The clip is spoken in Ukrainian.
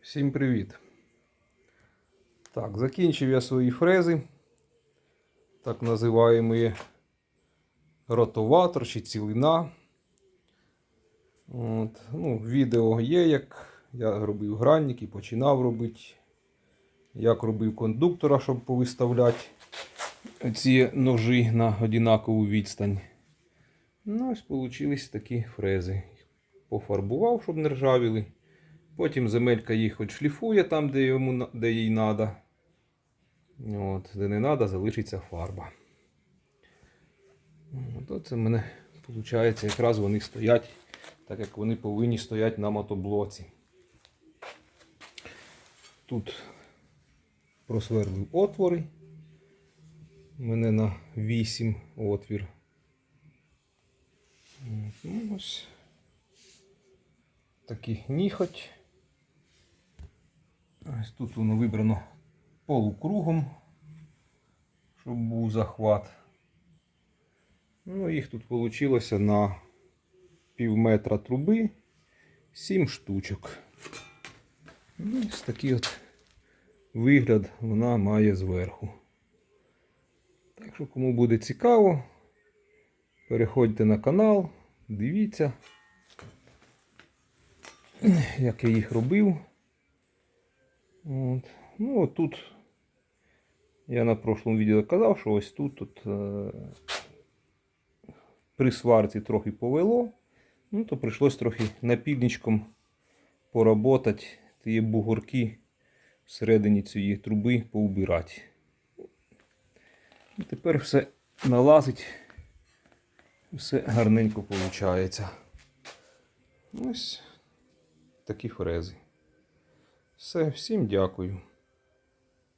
Всім привіт! Так, закінчив я свої фрези. Так називаємо ротоватор чи цілина. От. Ну, відео є, як я робив гранник і починав робити. Як робив кондуктора, щоб повиставляти ці ножі на однакову відстань. Ну, ось вийшли такі фрези. Пофарбував, щоб не ржавіли. Потім земелька їх шліфує там, де, йому, де їй треба. От, де не треба, залишиться фарба. От оце в мене виходить, якраз вони стоять, так як вони повинні стояти на мотоблоці. Тут просверлив отвори. У мене на 8 отвір. От, Ну, ось такий ніхоть. Ось тут воно вибрано полукругом, щоб був захват. Ну, їх тут вийшло на пів метра труби 7 штучок. Ну, ось такий от вигляд вона має зверху. Так що, кому буде цікаво, переходьте на канал, дивіться, як я їх робив. От. Ну, от тут я на прошлому відео казав, що ось тут, тут е, при сварці трохи повело. Ну, то прийшлось трохи напільничком поработати, ті бугорки всередині цієї труби поубирати. І тепер все налазить, все гарненько виходить. Ось такі фрези. Все, всім дякую.